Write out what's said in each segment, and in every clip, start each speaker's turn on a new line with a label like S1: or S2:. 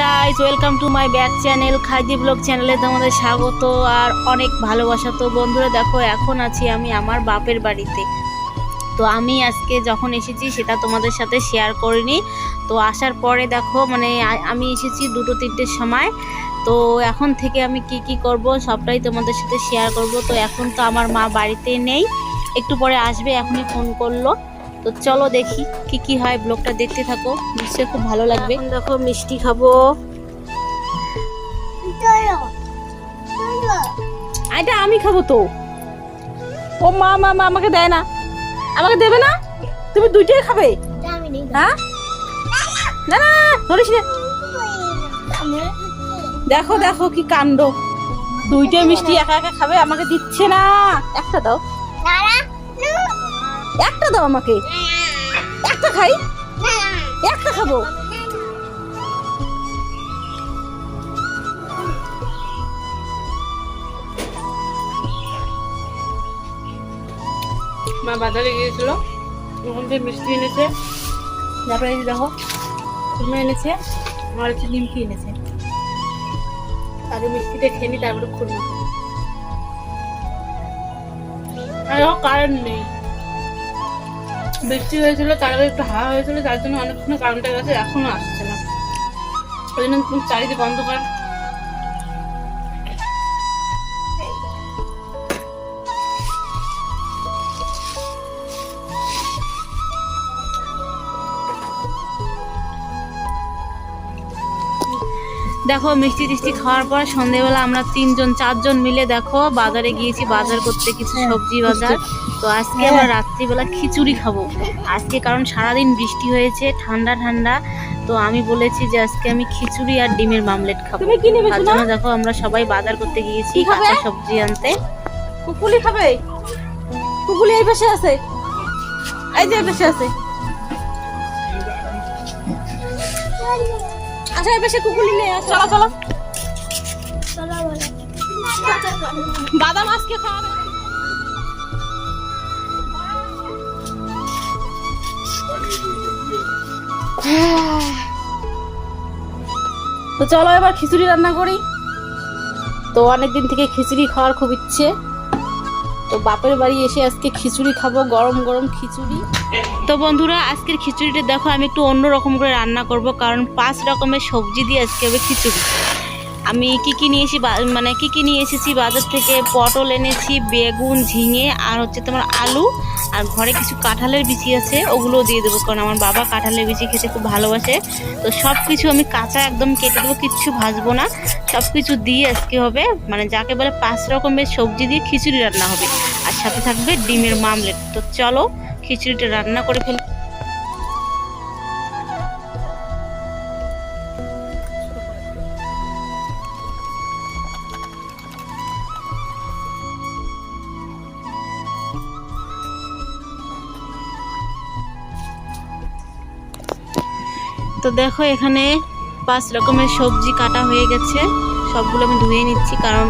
S1: Guys welcome to my back channel খাইদি blog চ্যানেলে তোমাদের স্বাগত আর অনেক ভালোবাসা। তো বন্ধুরা, দেখো, এখন আছি আমি আমার বাপের বাড়িতে। তো আমি আজকে যখন এসেছি, সেটা তোমাদের সাথে শেয়ার করিনি। তো আসার পরে দেখো মানে আমি এসেছি দুটো তিনটের সময়। তো এখন থেকে আমি কি কি করব, সবটাই তোমাদের সাথে শেয়ার করব। তো এখন তো আমার মা বাড়িতে নেই। একটু পরে আসবে, এখনই ফোন করল। তো চলো দেখি কি কি হয় ব্লগটা দেখতে থাকো। নিশ্চয়ই খুব ভালো লাগবে। দেখো মিষ্টি খাব। এটা আমি খাব তো। ও মা মা মা আমাকে দেয় না। আমাকে দেবে না? তুমি দুইটাই খাবে? হ্যাঁ? না না না, ধরিস না। দেখো দেখো কি কাণ্ড। দুইটাই মিষ্টি একা একা খাবে আমাকে দিচ্ছে না। একটা দাও। একটা দাও আমাকে। একটা খাই। একটা খাব। মা বাজারে গিয়েছিল। ওখান থেকে মিষ্টি এনেছে। তারপরে দেখো তুমি এনেছে আমার হচ্ছে নিমকি এনেছে। আগে মিষ্টিটা খেয়ে নি, তারপরে খুলবো আর, কারেন্ট নেই। বৃষ্টি হয়েছিল, তারপরে একটু হাওয়া হয়েছিল, তার জন্য অনেকক্ষণ কারেন্টটা গেছে, এখনও আসছে না। ওই জন্য চারিদিকে অন্ধকার। দেখো মিষ্টি টিষ্টি খাওয়ার পর সন্ধেবেলা আমরা তিনজন চারজন মিলে দেখো বাজারে গিয়েছি বাজার করতে কিছু সবজি বাজার। তো আজকে আমরা রাত্রিবেলা খিচুড়ি খাব। আজকে কারণ সারাদিন বৃষ্টি হয়েছে ঠান্ডা ঠান্ডা। তো আমি বলেছি যে আজকে আমি খিচুড়ি আর ডিমের মামলেট খাব। তার জন্য দেখো আমরা সবাই বাজার করতে গিয়েছি কাঁচা সবজি আনতে।
S2: কুকুলি খাবে? কুকুলি এই পাশে আছে। এই যে এই পাশে আছে। আচ্ছা এই পাশে কুকুলি নেই চলো চলো। বাদাম আজকে খাওয়াবে তো চলো এবার খিচুড়ি রান্না করি।
S1: তো অনেকদিন থেকে খিচুড়ি খাওয়ার খুব ইচ্ছে। তো বাপের বাড়ি এসে আজকে খিচুড়ি খাব, গরম গরম খিচুড়ি। তো বন্ধুরা, আজকের খিচুড়িটা দেখো, আমি একটু অন্যরকম করে রান্না করব, কারণ পাঁচ রকমের সবজি দিয়ে আজকে হবে খিচুড়ি। আমি কি কি নিয়ে এসেছি মানে কি কি নিয়ে এসেছি, বাজার থেকে পটল এনেছি, বেগুন, ঝিঙে, আর হচ্ছে তোমার আলু, আর ঘরে কিছু কাঁঠালের বিচি আছে, ওগুলোও দিয়ে দেবো, কারণ আমার বাবা কাঁঠালের বিচি খেতে খুব ভালোবাসে। তো সব কিছু আমি কাঁচা একদম কেটে দেবো, কিচ্ছু ভাজবো না। সব কিছু দিয়ে আজকে হবে মানে যাকে বলে পাঁচ রকমের সবজি দিয়ে খিচুড়ি রান্না হবে। আর সাথে থাকবে ডিমের মামলেট। তো চলো, খিচুড়িটা রান্না করে ফেল। তো দেখো এখানে পাঁচ রকমের সবজি কাটা হয়ে গেছে। সবগুলো আমি ধুয়ে নিচ্ছি কারণ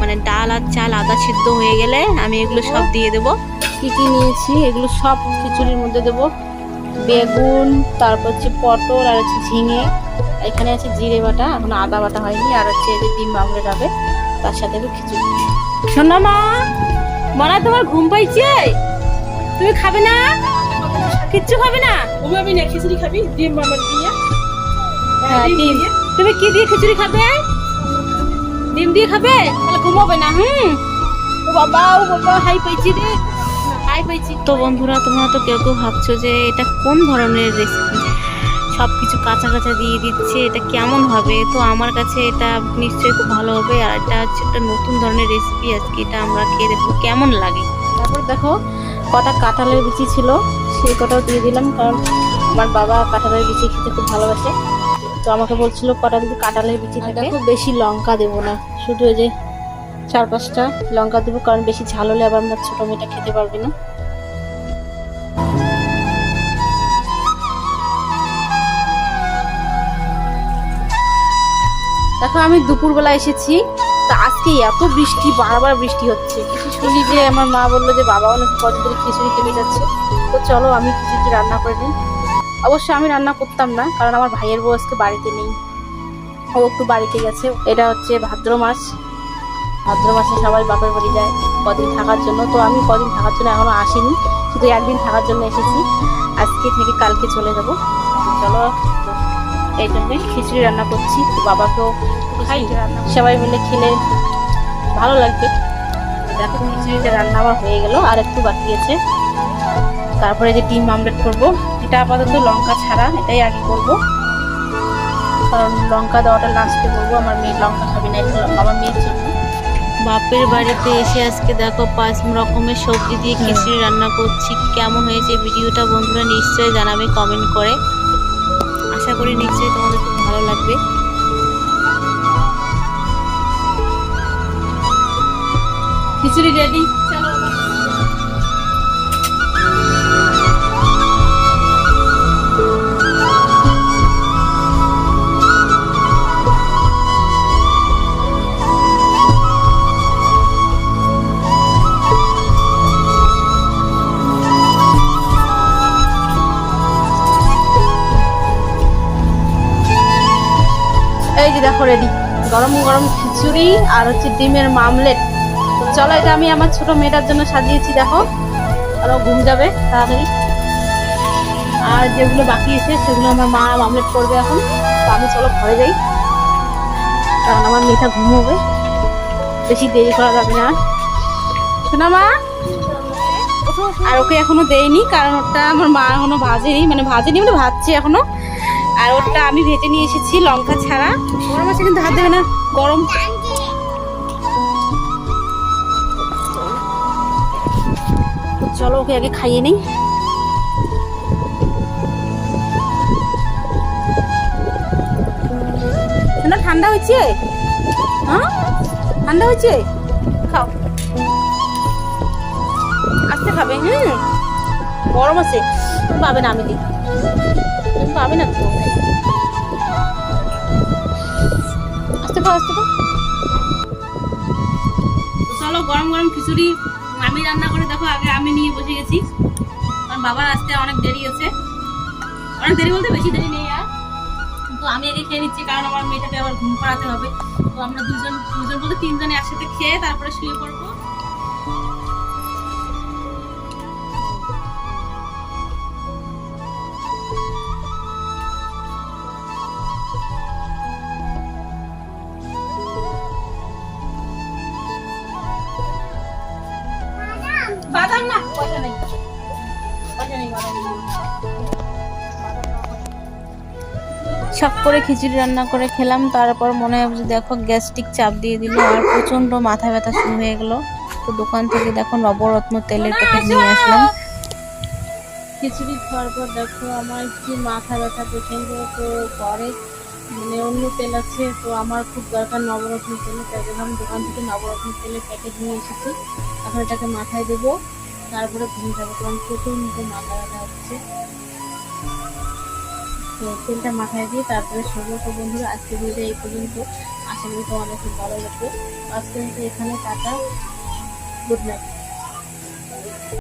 S1: মানে ডাল আর চাল আদা সিদ্ধ হয়ে গেলে আমি এগুলো সব দিয়ে দেবো। কি কি নিয়েছি? এগুলো সব খিচুড়ির মধ্যে দেবো। বেগুন তারপর হচ্ছে পটল আর হচ্ছে ঝিঙে। এখানে আছে জিরে বাটা এখন আদা বাটা হয়নি আর হচ্ছে যে ডিম আমলেট হবে তার সাথে একটু খিচুড়ি। শোনো মা মনে তোমার ঘুম পাইছে? তুমি খাবে না? কিচ্ছু খাবে না?
S2: খিচুড়ি খাবি? ডিম
S1: হ্যাঁ, ডিম তুমি কি দিয়ে খিচুড়ি খাবে? ডিম দিয়ে খাবে? তাহলে ঘুমাবে না হুম? ও বাবা ও বাবা হাই পাইছি রে। হাই পাইছি। তো বন্ধুরা তোমরা তো কেউ কেউ ভাবছ যে এটা কোন ধরনের রেসিপি সব কিছু কাঁচা কাঁচা দিয়ে দিচ্ছে এটা কেমন হবে? তো আমার কাছে এটা নিশ্চয়ই খুব ভালো হবে আর এটা হচ্ছে একটা নতুন ধরনের রেসিপি আজকে এটা আমরা খেয়ে দেখব কেমন লাগে। তারপর দেখো কটা কাঁঠালের বিচি ছিল সেই কটাও দিয়ে দিলাম কারণ আমার বাবা কাঁঠালের বিচি খেতে খুব ভালোবাসে। তো আমাকে বলছিল কটা যদি কাঁঠালের বিচি থাকে খুব। বেশি লঙ্কা দেবো না। শুধু এই যে চার পাঁচটা লঙ্কা দেবো কারণ বেশি ঝাল হলে আবার আমরা ছোটো মেয়েটা খেতে পারবে না। দেখো আমি দুপুরবেলা এসেছি তা আজকে এত বৃষ্টি বারবার বৃষ্টি হচ্ছে। শুনি যে আমার মা বলল যে বাবাও নাকি কদিন ধরে খিচুড়ি খেতে যাচ্ছে। তো চলো আমি খিচুড়ি রান্না করে নিই। অবশ্য আমি রান্না করতাম না কারণ আমার ভাইয়ের বউ আজকে বাড়িতে নেই।
S2: ও একটু বাড়িতে গেছে এটা হচ্ছে ভাদ্র মাস। ভাদ্র মাসে সবাই বাপের বাড়ি যায় কদিন থাকার জন্য। তো আমি কদিন থাকার জন্য এখনও আসিনি শুধু একদিন থাকার জন্য এসেছি। আজকে থেকে কালকে চলে যাব। চলো এই জন্যই খিচুড়ি রান্না করছি তো বাবাকেও খাই। সবাই মিলে খেলে ভালো লাগবে। দেখো খিচুড়িটা রান্না আমার হয়ে গেল আর একটু বাকি আছে। তারপরে যে ডিম আমলেট করব এটা আপাতত লঙ্কা ছাড়া এটাই আগে করব। কারণ লঙ্কা দেওয়াটা লাস্টে করব আমার মেয়ে লঙ্কা খাবে না এটা আমার মেয়ের জন্য। বাপের বাড়িতে এসে আজকে দেখো পাঁচ রকমের সবজি দিয়ে খিচুড়ি রান্না করছি কেমন হয়েছে ভিডিওটা বন্ধুরা নিশ্চয়ই জানাবে কমেন্ট করে। আশা করি নিশ্চয়ই তোমাদের খুব ভালো লাগবে। খিচুড়ি রেডি এই যে দেখো রেডি গরম গরম খিচুড়ি আর হচ্ছে ডিমের মামলেট। তো চলো, এটা আমি আমার ছোট মেয়েটার জন্য সাজিয়েছি, দেখো। আরও ঘুম যাবে তাড়াতাড়ি। আর যেগুলো বাকি আছে, সেগুলো আমার মা মামলেট করবে এখন। তো আমি চলো ঘরে যাই। কারণ আমার মেয়েটা ঘুমোবে। বেশি দেরি করা যাবে না। শোনা মা। আর ওকে এখনও দেয়নি, কারণ ওটা আমার মা এখনও ভাজেনি। মানে ভাজেনি মানে ভাজছে এখনও। আর ওটা আমি ভেজে নিয়ে এসেছি, লঙ্কা ছাড়া। গরম আছে কিন্তু হাত দেবে না, গরম। চলো ওকে আগে খাইয়ে নেই। ঠান্ডা হয়েছে? হ্যাঁ? ঠান্ডা হয়েছে? খাও। আস্তে খাবে, হুম। গরম আছে, পাবে না আমি দিই। পাবে না তো? আস্তে খাও আস্তে চলো, গরম গরম খিচুড়ি আমি রান্না করে দেখো, আগে আমি নিয়ে বসে গেছি। কারণ বাবার আসতে অনেক দেরি আছে অনেক দেরি বলতে বেশি দেরি নেই আর। তো আমি আগে খেয়ে নিচ্ছি, কারণ আমার মেয়েটাকে আবার ঘুম পাড়াতে হবে। তো আমরা দুজন দুজন বলতে তিনজনে একসাথে খেয়ে তারপরে শুয়ে পড়ব। বাদাম না পয়সা নেই। পয়সা নেই শখ করে খিচুড়ি রান্না করে খেলাম তারপর মনে হয় যে দেখো গ্যাস্ট্রিক চাপ দিয়ে দিল আর প্রচণ্ড মাথা ব্যথা শুরু হয়ে গেল। তো দোকান থেকে দেখো নবরত্ন তেলের প্যাকেট নিয়ে আসলাম। খিচুড়ি খাওয়ার পর দেখো আমার কি মাথা ব্যথা প্রচণ্ড তো পরে মানে অন্য তেল আছে, তো আমার খুব দরকার নবরত্ন তেল, তাই জন্য আমি দোকান থেকে নবরত্ন তেলের প্যাকেট নিয়ে এসেছি। এখন এটাকে মাথায় দেবো, তারপরে ঘুমিয়ে যাব কারণ প্রচণ্ড মাথা ব্যথা হচ্ছে। তো তেলটা মাথায় দিয়ে তারপরে সর্ব তো বন্ধুরা আজকে ভিডিও এই পর্যন্ত। আশা করি তোমাদের খুব ভালো লাগবে। আজকে এখানে টাটা, গুড নাইট।